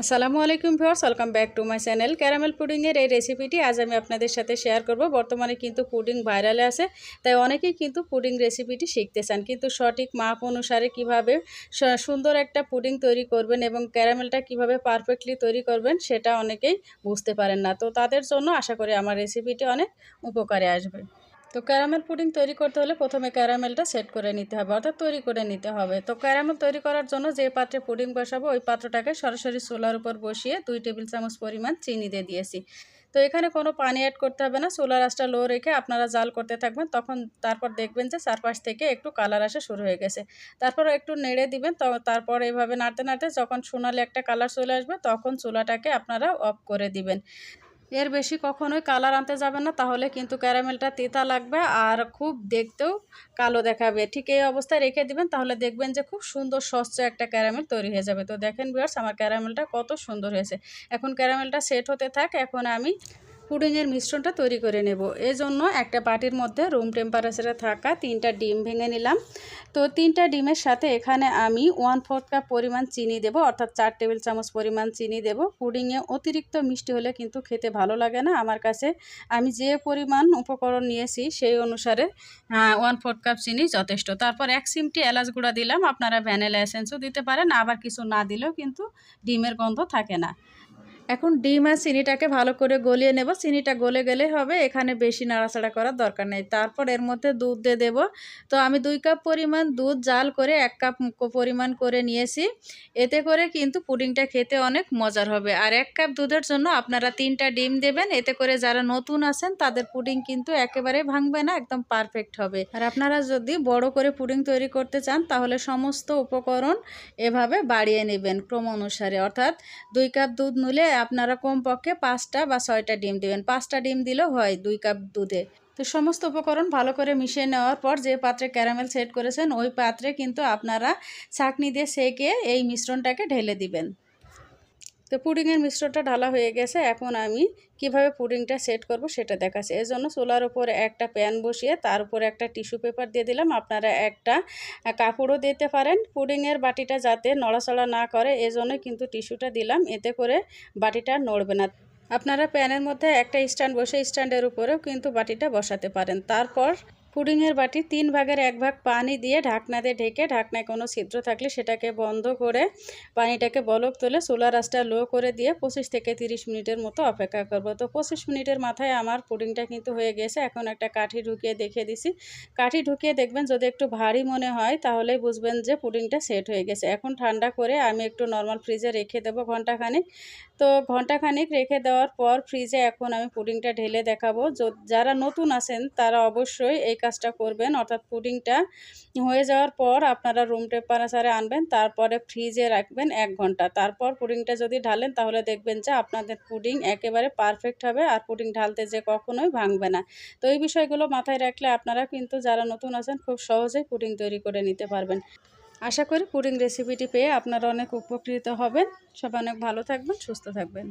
আসসালামু আলাইকুম viewers, welcome back to my channel caramel পুডিংয়ের এই রেসিপিটি আজ আমি আপনাদের সাথে শেয়ার করব। বর্তমানে কিন্তু পুডিং ভাইরালে আছে, তাই অনেকেই কিন্তু পুডিং রেসিপিটি শিখতে চান। কিন্তু সঠিক মাপ অনুসারে কীভাবে সুন্দর একটা পুডিং তৈরি করবেন এবং ক্যারামেলটা কীভাবে পারফেক্টলি তৈরি করবেন সেটা অনেকেই বুঝতে পারেন না। তো তাদের জন্য আশা করি আমার রেসিপিটি অনেক উপকারে আসবে। তো ক্যারামেল পুডিং তৈরি করতে হলে প্রথমে ক্যারামেলটা সেট করে নিতে হবে, অর্থাৎ তৈরি করে নিতে হবে। তো ক্যারামেল তৈরি করার জন্য যে পাত্রে পুডিং বসাবো, ওই পাত্রটাকে সরাসরি চুলার উপর বসিয়ে দুই টেবিল চামচ পরিমাণ চিনি দিয়ে দিয়েছি। তো এখানে কোনো পানি অ্যাড করতে হবে না, সোলার আঁচটা লো রেখে আপনারা জাল করতে থাকবেন, তখন তারপর দেখবেন যে চারপাশ থেকে একটু কালার আসা শুরু হয়ে গেছে। তারপর একটু নেড়ে দিবেন, তো তারপর এইভাবে নাড়তে নাড়তে যখন সোনালি একটা কালার চলে আসবে, তখন চুলাটাকে আপনারা অফ করে দিবেন। এর বেশি কখনোই কালার আনতে যাবেন না, তাহলে কিন্তু ক্যারামেলটা তেতা লাগবে আর খুব দেখতেও কালো দেখাবে। ঠিক এই অবস্থায় রেখে দিবেন, তাহলে দেখবেন যে খুব সুন্দর স্বচ্ছ একটা ক্যারামেল তৈরি হয়ে যাবে। তো দেখেন বিয়ার্স আমার ক্যারামেলটা কত সুন্দর হয়েছে। এখন ক্যারামেলটা সেট হতে থাক, এখন আমি পুডিংয়ের মিশ্রণটা তৈরি করে নেব। এই জন্য একটা বাটির মধ্যে রুম টেম্পারেচারে থাকা তিনটা ডিম ভেঙে নিলাম। তো তিনটা ডিমের সাথে এখানে আমি ওয়ান ফোর্থ কাপ পরিমাণ চিনি দেব, অর্থাৎ চার টেবিল চামচ পরিমাণ চিনি দেব। পুডিংয়ে অতিরিক্ত মিষ্টি হলে কিন্তু খেতে ভালো লাগে না আমার কাছে। আমি যে পরিমাণ উপকরণ নিয়েছি সেই অনুসারে ওয়ান ফোর্থ কাপ চিনি যথেষ্ট। তারপর এক সিমটি এলাচ গুঁড়া দিলাম। আপনারা ভ্যানিলা এসেন্সও দিতে পারেন, আবার কিছু না দিলেও কিন্তু ডিমের গন্ধ থাকে না। এখন ডিম আর চিনিটাকে ভালো করে গলিয়ে নেব। চিনিটা গলে গেলে হবে, এখানে বেশি নাড়াচাড়া করার দরকার নেই। তারপর এর মধ্যে দুধ দিয়ে দেব। তো আমি দুই কাপ পরিমাণ দুধ জাল করে এক কাপ পরিমাণ করে নিয়েছি। এতে করে কিন্তু পুডিংটা খেতে অনেক মজার হবে। আর এক কাপ দুধের জন্য আপনারা তিনটা ডিম দেবেন। এতে করে যারা নতুন আছেন, তাদের পুডিং কিন্তু একেবারে ভাঙবে না, একদম পারফেক্ট হবে। আর আপনারা যদি বড় করে পুডিং তৈরি করতে চান, তাহলে সমস্ত উপকরণ এভাবে বাড়িয়ে নেবেন ক্রম অনুসারে। অর্থাৎ দুই কাপ দুধ নিলে আপনারা কমপক্ষে পাঁচটা বা ছয়টা ডিম দেবেন। পাঁচটা ডিম দিলেও হয় দুই কাপ দুধে। তো সমস্ত উপকরণ ভালো করে মিশিয়ে নেওয়ার পর যে পাত্রে ক্যারামেল সেট করেছেন, ওই পাত্রে কিন্তু আপনারা ছাঁকনি দিয়ে সেকে এই মিশ্রণটাকে ঢেলে দিবেন। তো পুডিংয়ের মিশ্রণটা ঢালা হয়ে গেছে, এখন আমি কীভাবে পুডিংটা সেট করব সেটা দেখাচ্ছি। এর জন্য চুলার উপরে একটা প্যান বসিয়ে তার উপরে একটা টিস্যু পেপার দিয়ে দিলাম। আপনারা একটা কাপড়ও দিতে পারেন পুডিংয়ের বাটিটা যাতে নড়াচড়া না করে এজন্য কিন্তু টিস্যুটা দিলাম। এতে করে বাটিটা নড়বে না। আপনারা প্যানের মধ্যে একটা স্ট্যান্ড বসে স্ট্যান্ডের উপরেও কিন্তু বাটিটা বসাতে পারেন। তারপর পুডিংয়ের বাটি তিন ভাগের এক ভাগ পানি দিয়ে ঢাকনা দিয়ে ঢেকে ঢাকনায় কোনো ছিদ্র থাকলে সেটাকে বন্ধ করে পানিটাকে বলক তুলে সোলার আঁচটা লো করে দিয়ে পঁচিশ থেকে তিরিশ মিনিটের মতো অপেক্ষা করব। তো পঁচিশ মিনিটের মাথায় আমার পুডিংটা কিন্তু হয়ে গেছে। এখন একটা কাঠি ঢুকিয়ে দেখিয়ে দিছি। কাঠি ঢুকিয়ে দেখবেন যদি একটু ভারী মনে হয় তাহলেই বুঝবেন যে পুডিংটা সেট হয়ে গেছে। এখন ঠান্ডা করে আমি একটু নর্মাল ফ্রিজে রেখে দেবো ঘন্টাখানিক তো ঘন্টাখানিক রেখে দেওয়ার পর ফ্রিজে এখন আমি পুডিংটা ঢেলে দেখাবো। যারা নতুন আছেন তারা অবশ্যই এই কাজটা করবেন, অর্থাৎ পুডিংটা হয়ে যাওয়ার পর আপনারা রুম টেম্পারেচারে আনবেন, তারপরে ফ্রিজে রাখবেন এক ঘণ্টা। তারপর পুডিংটা যদি ঢালেন, তাহলে দেখবেন যে আপনাদের পুডিং একেবারে পারফেক্ট হবে আর পুডিং ঢালতে যে কখনোই ভাঙবে না। তো এই বিষয়গুলো মাথায় রাখলে আপনারা কিন্তু যারা নতুন আছেন, খুব সহজেই পুডিং তৈরি করে নিতে পারবেন। আশা করি পুডিং রেসিপিটি পেয়ে আপনারা অনেক উপকৃত হবেন। সবাই অনেক ভালো থাকবেন, সুস্থ থাকবেন।